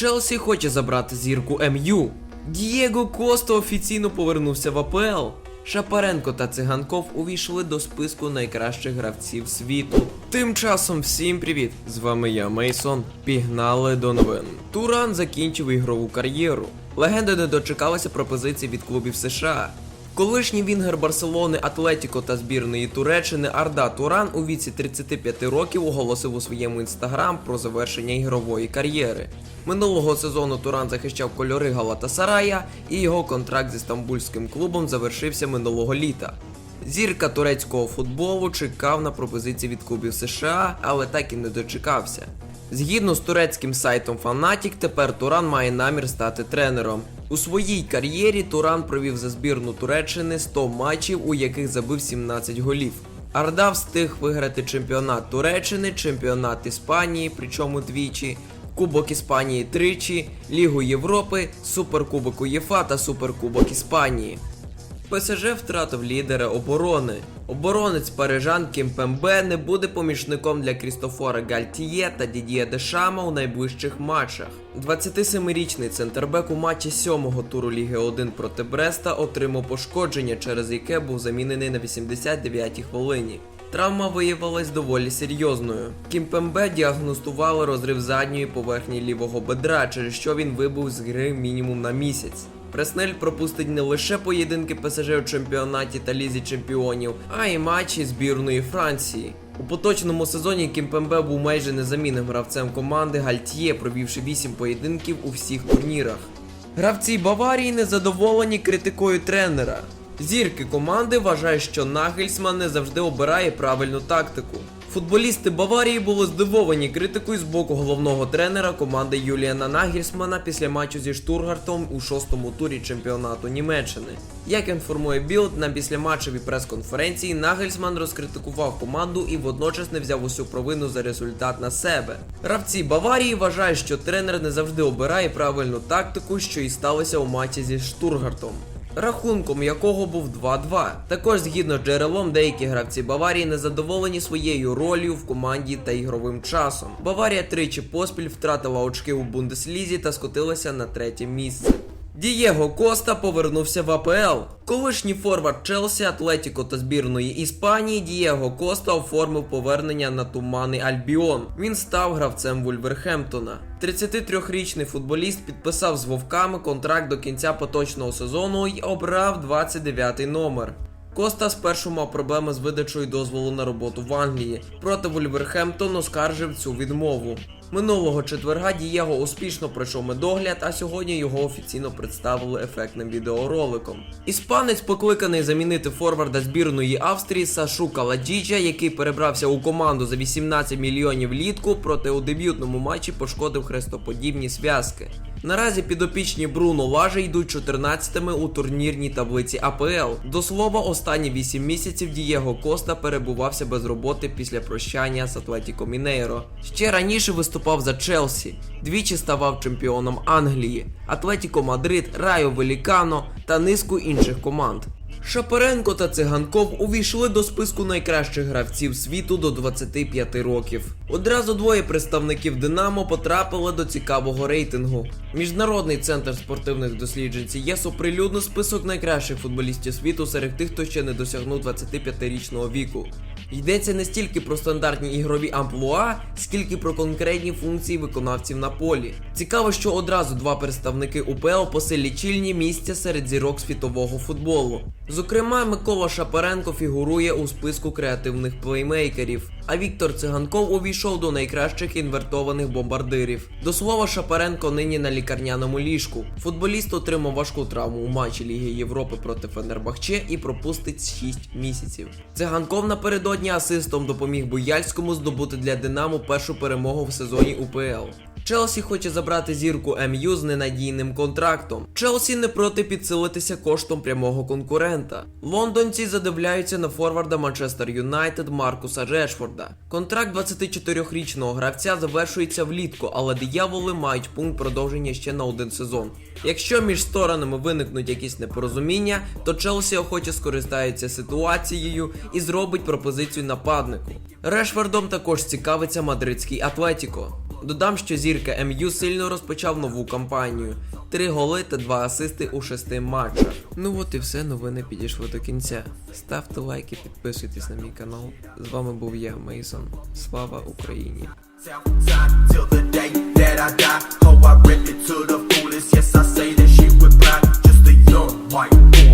Челсі хоче забрати зірку МЮ. Дієго Коста офіційно повернувся в АПЛ. Шапаренко та Циганков увійшли до списку найкращих гравців світу. Тим часом всім привіт! З вами я, Мейсон. Пігнали до новин. Туран закінчив ігрову кар'єру. Легенда не дочекалася пропозицій від клубів США. Колишній вінгер Барселони, Атлетіко та збірної Туреччини Арда Туран у віці 35 років оголосив у своєму інстаграм про завершення ігрової кар'єри. Минулого сезону Туран захищав кольори Галатасарая, і його контракт зі стамбульським клубом завершився минулого літа. Зірка турецького футболу чекав на пропозиції від клубів США, але так і не дочекався. Згідно з турецьким сайтом Fanatic, тепер Туран має намір стати тренером. У своїй кар'єрі Туран провів за збірну Туреччини 100 матчів, у яких забив 17 голів. Арда встиг виграти чемпіонат Туреччини, чемпіонат Іспанії, причому двічі, Кубок Іспанії тричі, Лігу Європи, Суперкубок УЄФА та Суперкубок Іспанії. ПСЖ втратив лідера оборони. Оборонець парижан Кімпембе не буде помічником для Крістофора Гальтіє та Дідіє Дешама у найближчих матчах. 27-річний центрбек у матчі сьомого туру Ліги 1 проти Бреста отримав пошкодження, через яке був замінений на 89-й хвилині. Травма виявилась доволі серйозною. Кімпембе діагностували розрив задньої поверхні лівого бедра, через що він вибув з гри мінімум на місяць. Преснель пропустить не лише поєдинки ПСЖ у чемпіонаті та лізі чемпіонів, а й матчі збірної Франції. У поточному сезоні Кімпембе був майже незамінним гравцем команди Гальтіє, провівши 8 поєдинків у всіх турнірах. Гравці Баварії незадоволені критикою тренера. Зірки команди вважають, що Нагельсман не завжди обирає правильну тактику. Футболісти Баварії були здивовані критикою з боку головного тренера команди Юліана Нагельсмана після матчу зі Штургартом у шостому турі чемпіонату Німеччини. Як інформує Білд, на післяматчевій прес-конференції Нагельсман розкритикував команду і водночас не взяв усю провину за результат на себе. Гравці Баварії вважають, що тренер не завжди обирає правильну тактику, що і сталося у матчі зі Штургартом рахунком якого був 2-2. Також згідно з джерелом, деякі гравці Баварії не задоволені своєю ролью в команді та ігровим часом. Баварія тричі поспіль втратила очки у Бундеслізі та скотилася на третє місце. Дієго Коста повернувся в АПЛ. Колишній форвард Челсі, Атлетіко та збірної Іспанії Дієго Коста оформив повернення на туманний Альбіон. Він став гравцем Вульверхемптона. 33-річний футболіст підписав з вовками контракт до кінця поточного сезону і обрав 29-й номер. Коста спершу мав проблеми з видачою дозволу на роботу в Англії. Проти Вульверхемптон оскаржив цю відмову. Минулого четверга Дієго успішно пройшов медогляд, а сьогодні його офіційно представили ефектним відеороликом. Іспанець покликаний замінити форварда збірної Австрії Сашу Каладжіджа, який перебрався у команду за 18 мільйонів літку, проте у дебютному матчі пошкодив хрестоподібні зв'язки. Наразі підопічні Бруно Лажі йдуть 14-ми у турнірній таблиці АПЛ. До слова, останні 8 місяців Дієго Коста перебувався без роботи після прощання з Атлетіко Мінейро. Ще раніше виступав за Челсі, двічі ставав чемпіоном Англії, Атлетіко Мадрид, Райо Велікано та низку інших команд. Шапаренко та Циганков увійшли до списку найкращих гравців світу до 25 років. Одразу двоє представників Динамо потрапили до цікавого рейтингу. Міжнародний центр спортивних досліджень ЦІЄС оприлюднив список найкращих футболістів світу серед тих, хто ще не досягнув 25-річного віку. Йдеться не стільки про стандартні ігрові амплуа, скільки про конкретні функції виконавців на полі. Цікаво, що одразу два представники УПЛ посилі чільні місця серед зірок світового футболу. Зокрема, Микола Шапаренко фігурує у списку креативних плеймейкерів, а Віктор Циганков увійшов до найкращих інвертованих бомбардирів. До слова, Шапаренко нині на лікарняному ліжку. Футболіст отримав важку травму у матчі Ліги Європи проти Фенербахче і пропустить 6 місяців. Циганков напередодні асистом допоміг Буяльському здобути для Динамо першу перемогу в сезоні УПЛ. Челсі хоче забрати зірку МЮ з ненадійним контрактом. Челсі не проти підсилитися коштом прямого конкурента. Лондонці задивляються на форварда Манчестер Юнайтед Маркуса Решфорда. Контракт 24-річного гравця завершується влітку, але дияволи мають пункт продовження ще на один сезон. Якщо між сторонами виникнуть якісь непорозуміння, то Челсі охоче скористається ситуацією і зробить пропозицію нападнику. Решфордом також цікавиться мадридський Атлетіко. Додам, що зірка МЮ сильно розпочав нову кампанію: три голи та два асисти у шести матчах. Ну от і все, новини підійшли до кінця. Ставте лайки, підписуйтесь на мій канал. З вами був я, Мейсон. Слава Україні! White boy.